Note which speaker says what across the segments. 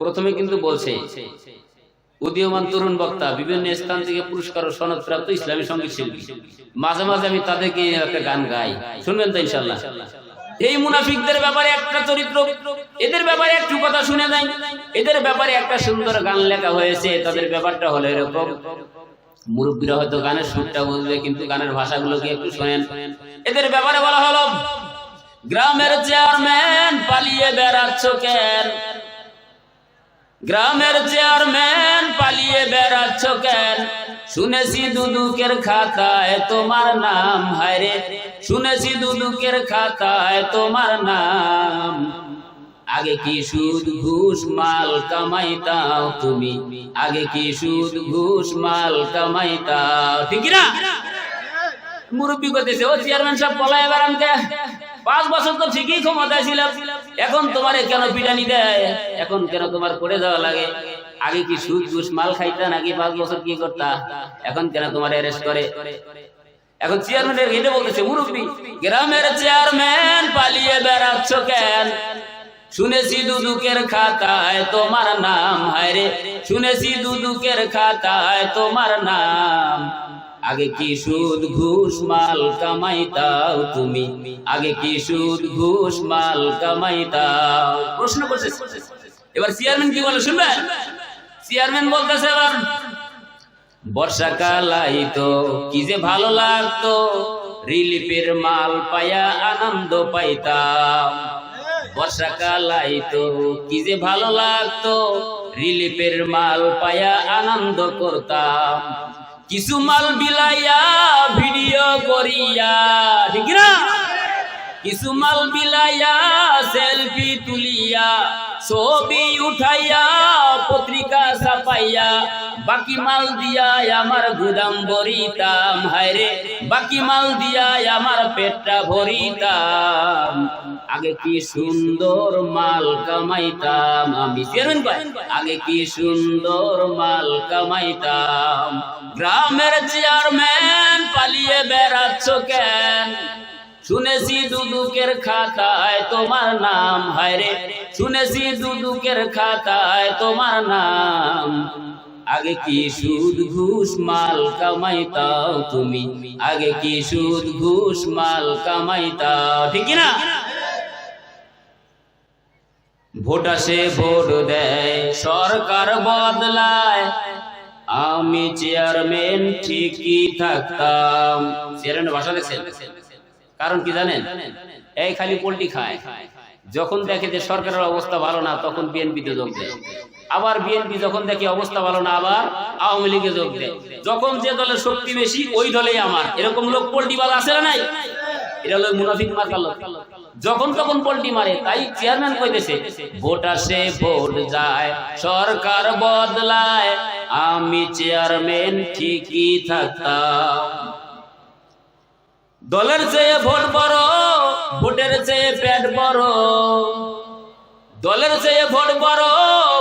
Speaker 1: প্রথমে কিন্তু বলছে, উদীয়মান তরুণ বক্তা, বিভিন্ন স্থান থেকে পুরস্কার ও সনদপ্রাপ্ত ইসলামী সংগীত শিল্পী। মাঝে মাঝে আমি তাদেরকে একটা গান গাই। শুনবেন তো ইনশাল্লাহ এই মুনাফিকদের ব্যাপারে একটা চরিত্র, এদের ব্যাপারে একটু কথা শুনে দেয় এদের ব্যাপারে একটা সুন্দর গান লেখা হয়েছে, তাদের ব্যাপারটা হলো এরকম। মুরব্বীরা হয়তো গানের সুরটা বুঝবে, কিন্তু গানের ভাষাগুলোকে একটু শোনেন। এদের ব্যাপারে বলা হলো, গ্রামের চেয়ারম্যান পালিয়ে বেড়াচ্ছ কেন গ্রামের চেয়ারম্যান পালিয়ে বেড়াচ্ছ কেন? শুনেছি দুদুকের খাতায় তোমার নাম হায়রে শুনেছি দুদুকের খাতায় তোমার নাম। আগে কি সুদ, ঘুষ, মাল কামাইতাও তুমি? আগে কি সুদ, ঘুষ, মাল কামাইতাও? ঠিক না মুরব্বী করতেছে ও চেয়ারম্যান সাহেব, পলায় বেড়ানতে পাঁচ বছর তো ঠিকই ক্ষমতায় ছিল এখন তোমার কেন পিটানি দেয়? এখন কেন তোমার করে যাওয়া লাগে? আগে কি সুদ ঘুষ মাল খাইতা নাকি পাঁচ বছর কি করতা? এখন কেন তোমার অ্যারেস্ট করে? এখন চেয়ারম্যানের এটা বলতেছে, মুরব্বী, গ্রামের চেয়ারম্যান পালিয়ে বেড়াচ্ছ কেন? শুনেছি দুদুকের খাতায় তোমার নাম হায়রে শুনেছি দুদুকের খাতায় তোমার নাম। আগে কি সুদ ঘুষ মাল কামাইতাও তুমি? আগে কি সুদ ঘুষ মাল কামাইতাও প্রশ্ন করছে। এবার চেয়ারম্যান কি বলে শুনবেন চেয়ারম্যান বলতেছে এবার, বর্ষাকাল আইতো, কি যে ভালো লাগতো, রিলিফের মাল পায়া আনন্দ পাইতাম। বর্ষাকাল আইতো, কি যে ভালো লাগতো, রিলিফের মাল পায়া আনন্দ করতাম। কিছু মাল বিলাইয়া ভিডিও করিয়া ঠিক না কিছু মাল বিলাইয়া সেলফি তুলিয়া, ছবি উঠাইয়া, পত্রিকা ছাপাইয়া, বাকি মাল দিয়া আমার গুদাম ভরিতাম। হায়রে, বাকি মাল দিয়া আমার পেটটা ভরিতাম। আগে কি সুন্দর মাল কামাইতাম আমি। আগে কি সুন্দর মাল কামাইতাম। গ্রামের চেয়ারম্যান পালিয়ে বেড়াচ্ছ কেন? শুনেছি দুদুকের খাতায় তোমার নাম হায়রে শুনেছি দুদুকের খাতায় তোমার নাম। আগে কি সুদ, ঘুষ, মাল কামাইতাও তুমি? আগে কি সুদ, ঘুষ, মাল কামাইতাও? ঠিক না ভোট আসে, ভোট দেয়, সরকার বদলায়। আমি চেয়ারম্যান ঠিকই থাকতাম। চেয়ারম্যানের ভাষা দেখছেন? কারণ কি জানেন? এই খালি পোল্ট্রি খায়। যখন দেখে যে সরকারের অবস্থা ভালো না, তখন বিএনপিতে যোগ দেয়। আবার বিএনপি যখন দেখে অবস্থা ভালো না, আবার আওয়ামী লীগে যোগ দেয়। যখন যে দলের শক্তি বেশি, ওই দলেই আমার। এরকম লোক পোল্ট্রি বাল আছে না নাই? এটা হলো মুনাফিক মার্কার লোক। যখন তখন পোল্ট্রি মারে, তাই চেয়ারম্যান কইতেছে, ভোট আসে, ভোট যায়, সরকার বদলায়, আমি চেয়ারম্যান ঠিকই থাকতাম। দলের চেয়ে ভোট বড়, ভোটের চেয়ে প্যাট বড়। দলের চেয়ে ভোট বড়,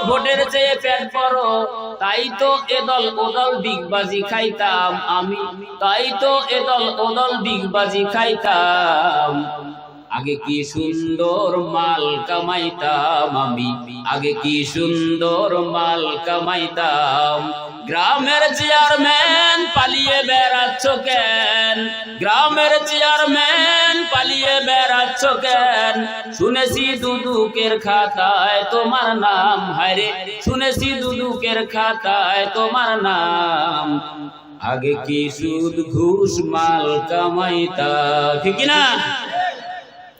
Speaker 1: ভোটের চেয়ে প্যাট বড়। তাই তো এ দল ও দল খাইতাম আমি। তাই তো এ দল ও দল খাইতাম। আগে কি সুন্দর মাল কামাইতাম আমি? আগে কি সুন্দর মাল কামাইতাম? গ্রামের চেয়ারম্যান পালিয়ে বেড়াচ্ছ কেন? গ্রামের চেয়ারম্যান পালিয়ে বেড়াচ্ছ কেন? শুনেছি দুদুকের খাতায় তোমার নাম হায়রে শুনেছি দুদুকের খাতায় তোমার নাম। আগে কি সুদ ঘুষ মাল কামাইতা, ঠিক না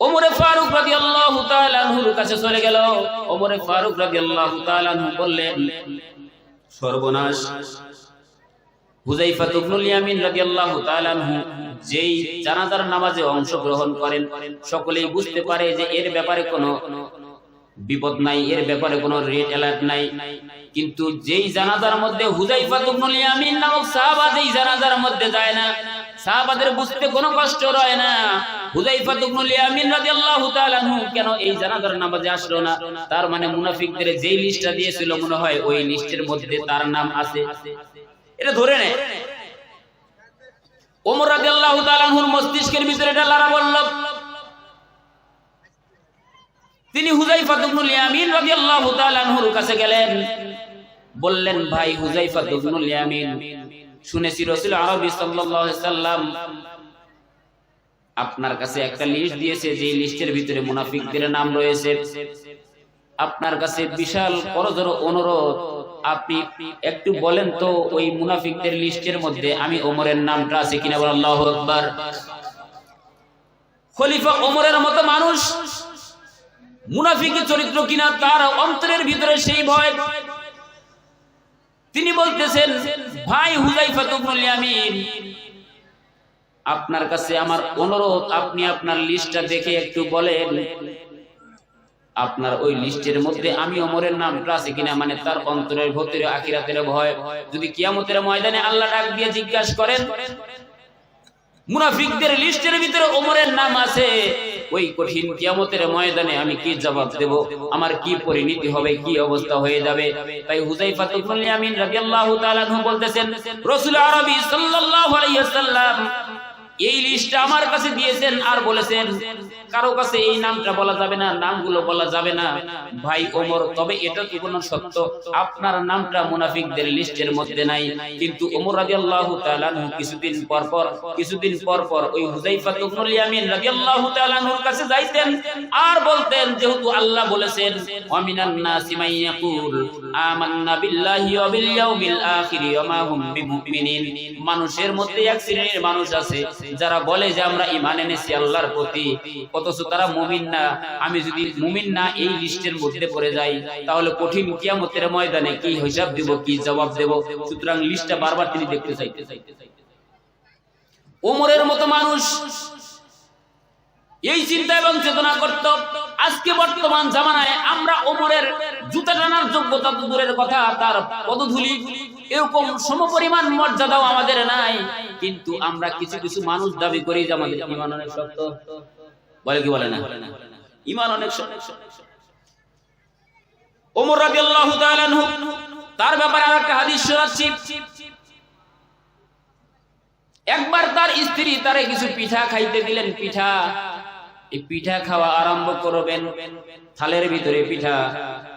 Speaker 1: ওমরে ফারুক রাজি আল্লাহ আনহুর কাছে চলে গেল। ওমরে ফারুক রাজি আল্লাহ আনহু বললেন, সর্বনাশ। যেই জানাজার নামাজে অংশগ্রহণ করেন, সকলেই বুঝতে পারে যে এর ব্যাপারে কোনো বিপদ নাই, এর ব্যাপারে কোনো রেড অ্যালার্ট নাই। কিন্তু যেই জানাজার মধ্যে হুজাইফা ইয়ামিন নামক সাহাবা যেই জানাজার মধ্যে যায় না, সাহাবাদের বুঝতে কোনো কষ্ট রয় না। হুজাইফা কেন এই জানাজার নামাজে আসলো না? তার মানে মুনাফিকদের যেই লিস্টটা দিয়েছিল মনে হয় ওই লিস্টের মধ্যে তার নাম আছে। এটা ধরে নেয় ওমর রাদিয়াল্লাহু তাআলা আনহুর মস্তিষ্কের ভিতরে এটা লারা বলল তিনি হুজাইফা ইবনুল ইয়ামিন রাদিয়াল্লাহু তাআলা আনহুর কাছে গেলেন। বললেন, ভাই, হুজাইফা ইবনুল ইয়ামিন, শুনেছি রাসূল আরবি সাল্লাল্লাহু আলাইহি সাল্লাম আপনার কাছে একটা লিস্ট দিয়েছে যে লিস্টের ভিতরে মুনাফিকদের নাম রয়েছে। আপনার কাছে বিশাল করজোর অনুরোধ। আপনি একটু বলেন তো, ওই মুনাফিকদের লিস্টের মধ্যে আমি ওমরের নামটা আছে কিনা বল আল্লাহু আকবার। খলিফা ওমরের মতো মানুষ মুনাফিকের চরিত্র কিনা তার অন্তরের ভিতরে সেই ভয়। তিনি বলতেছেন, ভাই হুজাইফা ইবনুল ইয়ামিন, আপনার কাছে আমার অনুরোধ, আপনি আপনার লিস্টটা দেখে একটু বলেন। আপনার ওই লিস্টের মধ্যে আমি ওমরের নামটা আছে কিনা মানে তার অন্তরের, ভেতরে, আখিরাতের ভয়। যদি কিয়ামতের ময়দানে আল্লাহ ডাক দিয়ে জিজ্ঞাসা করেন, মুনাফিকদের লিস্টের ভিতরে ওমরের নাম আছে। ওই কঠিন কিয়ামতের ময়দানে আমি কি জবাব দেব? আমার কি পরিণতি হবে? কি অবস্থা হয়ে যাবে? তাই হুজাইফা ইবনুল ইয়ামিন রাদিয়াল্লাহু তাআলা বলতেছেন, রাসূল আরবী সাল্লাল্লাহু আলাইহি ওয়াসাল্লাম এই লিস্টটা আমার কাছে দিয়েছেন আর বলেছেন, কারও কাছে এই নামটা বলা যাবে না, নামগুলো বলা যাবে না। ভাই ওমর, তবে এটা কি কোনো সত্য, আপনার নামটা মুনাফিকদের লিস্টের মধ্যে নাই। কিন্তু ওমর রাদিয়াল্লাহু তাআলা কিছুদিন পর পর, কিছুদিন পর পর ওই হুযাইফা ইবনুল ইয়ামিন রাদিয়াল্লাহু তাআলা আনহুর কাছে যাইতেন আর বলতেন, যেহেতু আল্লাহ বলেছেন ওয়ামিনান নাসি মান ইয়াকুল। মানুষের মধ্যে এক শ্রেণির মানুষ আছে যারা বলে যে আমরা ঈমান এনেছি আল্লাহর প্রতি অথচ তারা মুমিন না আমি যদি মুমিন না এই লিস্টের মধ্যে পড়ে যাই তাহলে কঠিন কিয়ামতের ময়দানে কি হিসাব দেব কি জবাব দেব সুতরাং লিস্টটা বারবার তিনি দেখতে চাইতে চাইতে চাইতে ওমরের মতো মানুষ এই চিন্তা এবং চেতনা করত। আজকে বর্তমান জামানায় আমরা ওমরের জুতা টানার যোগ্যতা দূরের কথা, তার পদধূলি। এরকম সমপরিমাণ মর্যাদাও আমাদের নাই। কিন্তু আমরা কিছু কিছু মানুষ দাবি করি যে আমাদের ইমান অনেক শক্ত। বলে কি বলে না? ইমান অনেক শক্ত। ওমর রাদিয়াল্লাহু তাআলা তার ব্যাপারে আরেকটা হাদিস শোনাচ্ছি। একবার তার স্ত্রী তারে কিছু পিঠা খাইতে দিলেন, পিঠা এই পিঠা খাওয়া আরম্ভ করবেন। থালের ভিতরে পিঠা।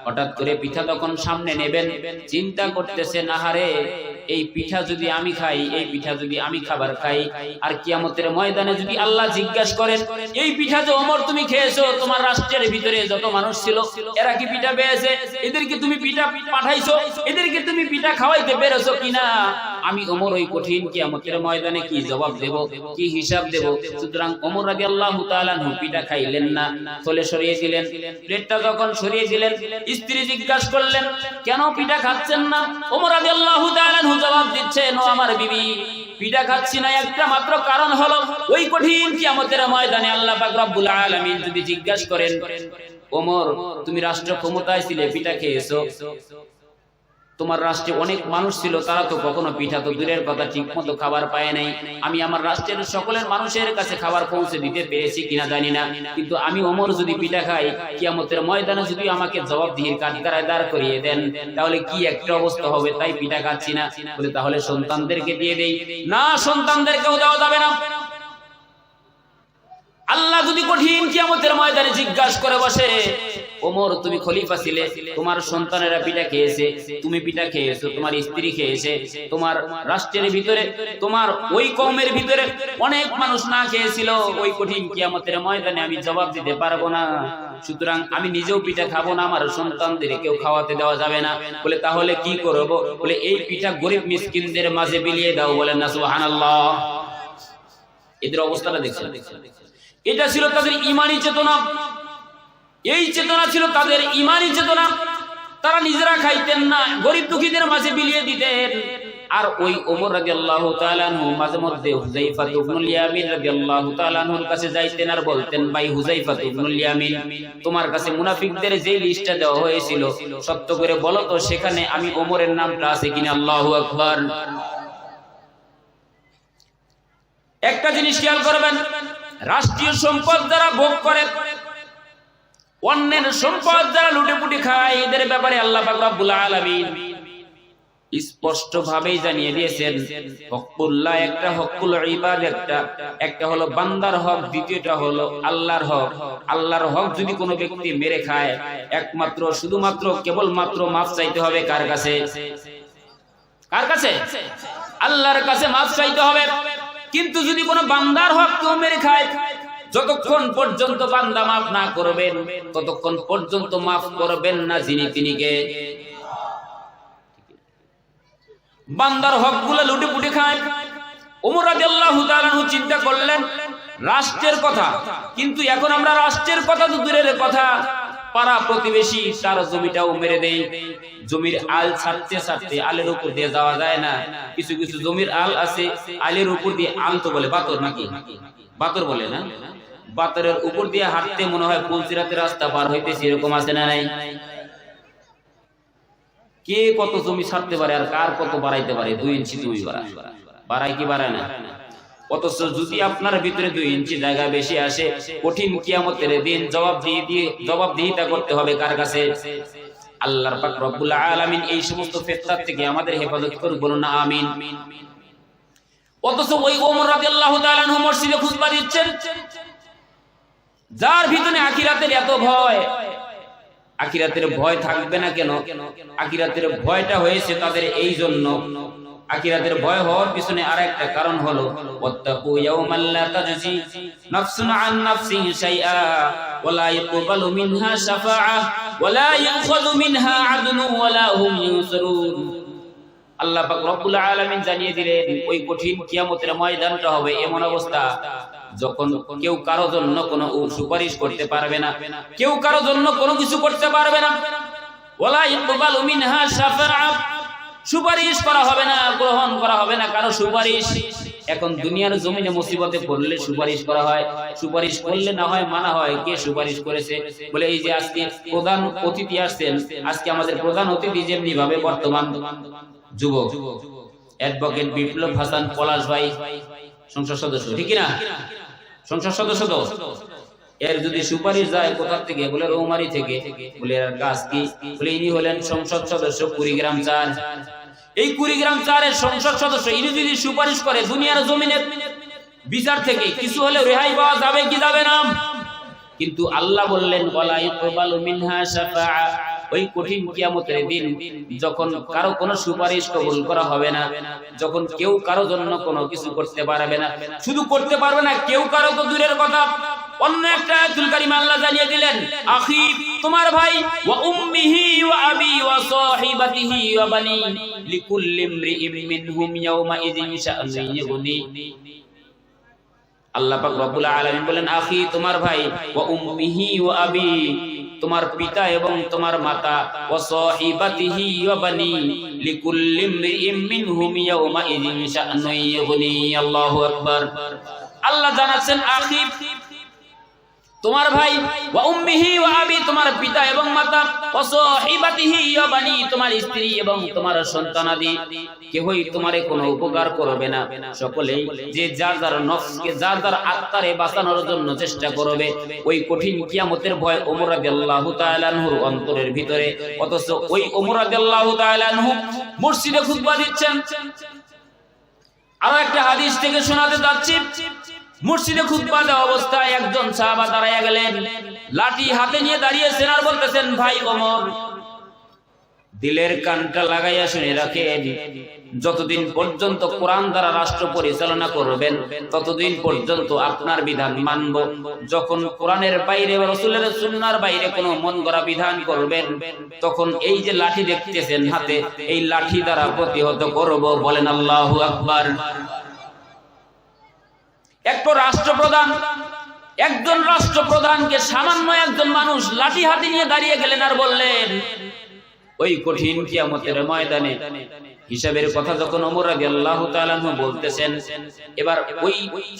Speaker 1: হঠাৎ করে পিঠা তখন সামনে নেবেন। চিন্তা করতেছেন, আহারে, এই পিঠা যদি আমি খাই, এই পিঠা যদি আমি খাবার খাই, আর কিয়ামতের ময়দানে যদি আল্লাহ জিজ্ঞাসা করেন, এই পিঠা যে অমর তুমি খেয়েছো, তোমার রাষ্ট্রের ভিতরে যত মানুষ ছিল, এরা কি পিঠা পেয়েছে? এদেরকে তুমি পিঠা পাঠাইছো? এদেরকে তুমি পিঠা খাওয়াইতে পেরেছ কিনা? আমি ওমর ওই কঠিন কিয়ামতের ময়দানে কি জবাব দেব, কি হিসাব দেব? সুতরাং ওমর রাদিয়াল্লাহু তাআলা পিঠা খাইলেন না চলে সরিয়ে দিলেন। প্লেটটা যখন সরিয়ে দিলেন, স্ত্রী জিজ্ঞাসা করলেন, কেন পিঠা খাচ্ছেন না? ওমর রাদিয়াল্লাহু তাআলা জবাব দিচ্ছেন, ও আমার বিবি, পিঠা খাচ্ছি না, একটা মাত্র কারণ হলো, ওই কঠিন কিয়ামতের ময়দানে আল্লাহ পাক রব্বুল আলামিন যদি জিজ্ঞাসা করেন, ওমর, তুমি রাষ্ট্র ক্ষমতায় ছিলে, পিঠা খেয়েছো? তোমার রাষ্ট্রে অনেক মানুষ ছিল, তারা তো কখনো পিঠা তো দূরের কথা ঠিক মতো খাবার পায় নাই। আমি আমার রাষ্ট্রের সকলের মানুষের কাছে খাবার পৌঁছে দিতে পেরেছি কিনা জানি না। কিন্তু আমি ওমর যদি পিঠা খাই, কিয়ামতের ময়দানে যদি আমাকে জবাব দিয়ে কাঠগাড়ায় দাঁড় করিয়ে দেন, তাহলে কি একটা অবস্থা হবে? তাই পিঠা খাচ্ছি না। বলে তাহলে সন্তানদেরকে দিয়ে দেই। না, সন্তানদেরকেও দেওয়া যাবে না। আল্লাহ যদি কঠিন কিয়ামতের ময়দানে জিজ্ঞাসা করে বসে ওমর, তুমি খলিফা ছিলে, তোমার সন্তানেরা পিঠা খেয়েছে, তুমি পিঠা খেয়েছো, তোমার স্ত্রী খেয়েছে, তোমার রাষ্ট্রের ভিতরে, তোমার ওই কমের ভিতরে অনেক মানুষ না খেয়েছিল। ওই কঠিন কিয়ামতের ময়দানে আমি জবাব দিতে পারব না। সুতরাং আমি নিজেও পিঠা খাব না, আমার সন্তানদের কেউ খাওয়াতে দেওয়া যাবে না। বলে, তাহলে কি করব? বলে, এই পিঠা গরিব মিসকিনদের মাঝে বিলিয়ে দাও। বলেন না, সুবহানাল্লাহ। এদের অবস্থাটা দেখছেন। এটা ছিল তাদের ইমানি চেতনা। এই চেতনা ছিল তাদের ইমানি চেতনা। তারা নিজেরা খাইতেন না, গরিব দুঃখীদের মাঝে বিলিয়ে দিতেন। আর ওই ওমর রাদিয়াল্লাহু তাআলা আনহু, মাঝে মধ্যে হুযাইফা ইবনুল ইয়ামিন রাদিয়াল্লাহু তাআলা কাছে যাইতেন আর বলতেন, ভাই হুযাইফা ইবনুল ইয়ামিন, তোমার কাছে মুনাফিকদের যে লিস্টটা দেওয়া হয়েছিল সত্য করে বলো তো, সেখানে আমি ওমরের নামটা আছে কিনা? আল্লাহু আকবার। একটা জিনিস খেয়াল করবেন, রাষ্ট্রীয় সম্পদ যারা ভোগ করে অন্যের সম্পদ যারা লুটেপুটি খায়, এদের ব্যাপারে আল্লাহ রব্বুল আলামিন স্পষ্ট ভাবেই জানিয়ে দিয়েছেন হকুল্লাহ একটা হকুল ইবাদ একটা একটা হলো বান্দার হক, দ্বিতীয়টা হলো আল্লাহর হক। আল্লাহর হক যদি কোনো ব্যক্তি মেরে খায়, একমাত্র, শুধুমাত্র কেবল মাত্র মাফ চাইতে হবে কার কাছে? কার কাছে? আল্লাহর কাছে মাফ চাইতে হবে। কিন্তু যদি কোনো বান্দার হক কেউ মেরে খায় যতক্ষণ পর্যন্ত বান্দা মাফ না করবেন ততক্ষণ পর্যন্ত মাফ করবেন না যিনি তিনিকে। বান্দার হকগুলো লুটে পুটে খায়। ওমর রাদিয়াল্লাহু তাআলা চিন্তা করলেন, রাষ্ট্রের কথা। কিন্তু এখন আমরা রাষ্ট্রের কথা তো দূরের কথা। পাড়া প্রতিবেশী তার জমিটাও মেরে দেই জমির আল ছাড়তে ছাড়তে আলের উপর দিয়ে যাওয়া যায় না। কিছু কিছু জমির আল আছে, আলের উপর দিয়ে আল তো বলে বাতর নাকি? বাতর বলে না? বাতরের উপর দিয়ে হাঁটতে মনে হয় পুলসিরাতে রাস্তা পার হইতেছে, এরকম আছে না নাই? কে কত জমি ছাড়তে পারে আর কার কত বাড়াইতে পারে? দুই ইঞ্চি বাড়া। বাড়ায় কি বাড়ায় না? অথচ যদি আপনার ভিতরে দুই ইঞ্চি জায়গা বেশি আসে, কঠিন কিয়ামতের দিন জবাব দিয়ে দিয়ে জবাবদিহিতা করতে হবে কার কাছে? আল্লাহর পাক রব্বুল আলামিন এই সমস্ত ফিতনার থেকে আমাদের হেফাজত করুন, বলুন আমিন। অথচ ওই ওমর মসজিদে দিচ্ছেন। যার ভিতরে এত ভয় ভয় থাকবে না কেন? আখিরাতের ভয়টা হয়েছে তাদের এই জন্য আখিরাতের ভয় হওয়ার পিছনে আর একটা কারণ হলো, ওয়াত্তাকু আন আল্লাহ পাক রব্বুল আলামিন জানিয়ে দিলেন, ওই কঠিন কিয়ামতের ময়দানটা হবে এমন অবস্থা যখন কেউ কারও জন্য কোনো সুপারিশ করতে পারবে না। কেউ কারও জন্য কোনো কিছু করতে পারবে না। করা হয়। সুপারিশ করলে না হয়, মানা হয়, কে সুপারিশ করেছে? বলে এই যে আজকে প্রধান অতিথি আজকে আমাদের প্রধান অতিথি যেমনি ভাবে বর্তমান। যুবক, অ্যাডভোকেট বিপ্লব হাসান পলাশ ভাই, সংসদ সদস্য, ঠিক না সংসদ সদস্য তো। এর যদি সুপারিশ যায় কোথা থেকে? বলে রৌমারি থেকে। বলে এর কাজ কি? বলে ইনি হলেন সংসদ সদস্য কুড়িগ্রাম চার। এই কুড়িগ্রাম চারের সংসদ সদস্য, ইনি যদি সুপারিশ করে দুনিয়ার জমিনে বিচার থেকে, কিছু হলে রেহাই পাওয়া যাবে কি যাবে না? কিন্তু আল্লাহ বললেন ওই কঠিন কিয়ামতের দিন যখন কারও কোনো সুপারিশ কবুল করা হবে না, যখন কেউ কারও জন্য কোনো কিছু করতে পারবে না। শুধু করতে পারবে না, কেউ কারও তো দূরের কথা। অন্য একটা আয়াতুল কারিমা আল্লাহ জানিয়ে দিলেন, আখি, তোমার ভাই, ওয়া উম্মিহি ওয়া আবি ওয়া সাহিবাতিহি ওয়া বানি লিকুল্লি ইমরিইম মিনহুম ইয়াওমা ইযিন ইগনি আল্লাহ পাক রব্বুল বলেন, আখি, তোমার ভাই, ওয়া আবি, তোমার পিতা এবং তোমার মাতা, ওয়া সাহিবাতিহি ওয়া বানি, লিকুল্লি আল্লাহ জানাচ্ছেন, আখি তোমার ভাই ওয়া উম্মিহি ওয়া আবি, তোমার পিতা এবং মাতা, ওয়া সাহিবাতিহি ওয়া বানি, তোমার স্ত্রী এবং তোমার সন্তানাদি কেহই তোমারে কোনো উপকার করবে না। সকলেই যে যার যার নফসকে, যার যার আত্মারে বাঁচানোর জন্য চেষ্টা করবে, ওই কঠিন কিয়ামতের ভয় ওমর রাদিয়াল্লাহু তাআলা আনহুর অন্তরের ভিতরে। অথচ ওই ওমর রাদিয়াল্লাহু তাআলা আনহু মসজিদে খুতবা দিচ্ছেন। আরও একটা হাদিস থেকে শোনাতে যাচ্ছি। মসজিদে খুতবা দেওয়া অবস্থায় একজন সাহাবা দাঁড়াইয়া গেলেন। লাঠি হাতে নিয়ে দাঁড়িয়েছেন আর বলতেছেন, ভাই ওমর, দিলের কানটা লাগাইয়া শুনে রাখেন। যতদিন পর্যন্ত কোরআন দ্বারা রাষ্ট্র পরিচালনা করবেন, ততদিন পর্যন্ত আপনার বিধান মানব। যখন কোরআনের বাইরে রসুলের সুন্নার বাইরে কোনো মন গড়া বিধান করবেন, তখন এই যে লাঠি দেখতেছেন হাতে, এই লাঠি দ্বারা প্রতিহত করব বলেন আল্লাহু আকবার। একটা রাষ্ট্রপ্রধান, একজন রাষ্ট্রপ্রধানকে সামান্য একজন মানুষ লাঠি হাতে নিয়ে দাঁড়িয়ে গেলেন আর বললেন, ওই কঠিন কিয়ামতের ময়দানে হিসাবের কথা যখন রাদিয়াল্লাহু তাআলা আনহু বলতেছেন, এবার ওই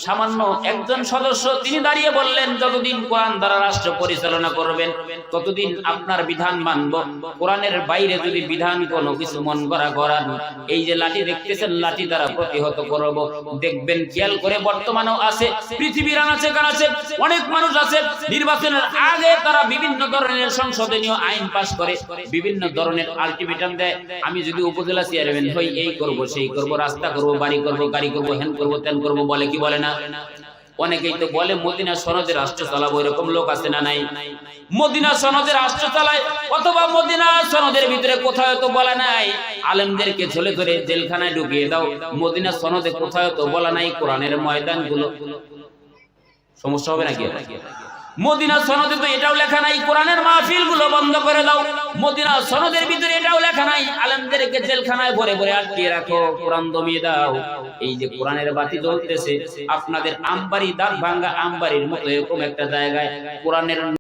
Speaker 1: সামান্য একজন সদস্য তিনি দাঁড়িয়ে বললেন, যতদিন কোরআন দ্বারা রাষ্ট্র পরিচালনা করবেন, ততদিন আপনার বিধান মানব। কোরআনের বাইরে যদি বিধান কোনো কিছু মন করা করান, এই যে লাঠি দেখতেছেন, লাঠি দ্বারা প্রতিহত করব। দেখবেন, খেয়াল করে বর্তমানেও আছে, পৃথিবীর আনাচে কানাচে অনেক মানুষ আছে, নির্বাচনের আগে তারা বিভিন্ন ধরনের সংশোধনীয় আইন পাশ করে, বিভিন্ন ধরনের আলটিমেটাম দেয়। আমি যদি উপজেলা চেয়ারম্যান হই, এই করব, সেই করব, রাস্তা করব, বাড়ি করব, গাড়ি করব, হেন করব, তেন করব, বলে কি বলে না? অনেকেই তো বলে, মদিনা সনদে রাষ্ট্র চালাবো, এরকম লোক আছে না নাই? মদিনা সনদে রাষ্ট্র চালায়, অথবা মদিনা সনদের ভিতরে কোথাও তো বলা নাই? আলেমদেরকে ঝুলে ধরে জেলখানায় ঢুকিয়ে দাও, মদিনা সনদে কোথাও তো বলা নাই, কোরআনের ময়দানগুলো। সমস্যা হবে নাকি? মদিনা সনদে তো এটাও লেখা নাই, কোরআনের মাহফিলগুলো বন্ধ করে দাও। মদিনা সনদের ভিতরে এটাও লেখা নাই, আলেমদেরকে জেলখানায় ভরে ভরে আটকে রাখো, কোরআন দমিয়ে দাও। এই যে কোরআনের বাতি জ্বলতেছে, আপনাদের আমবাড়ি দাঁত ভাঙ্গা আমবাড়ির মতো এরকম একটা জায়গায় কোরআনের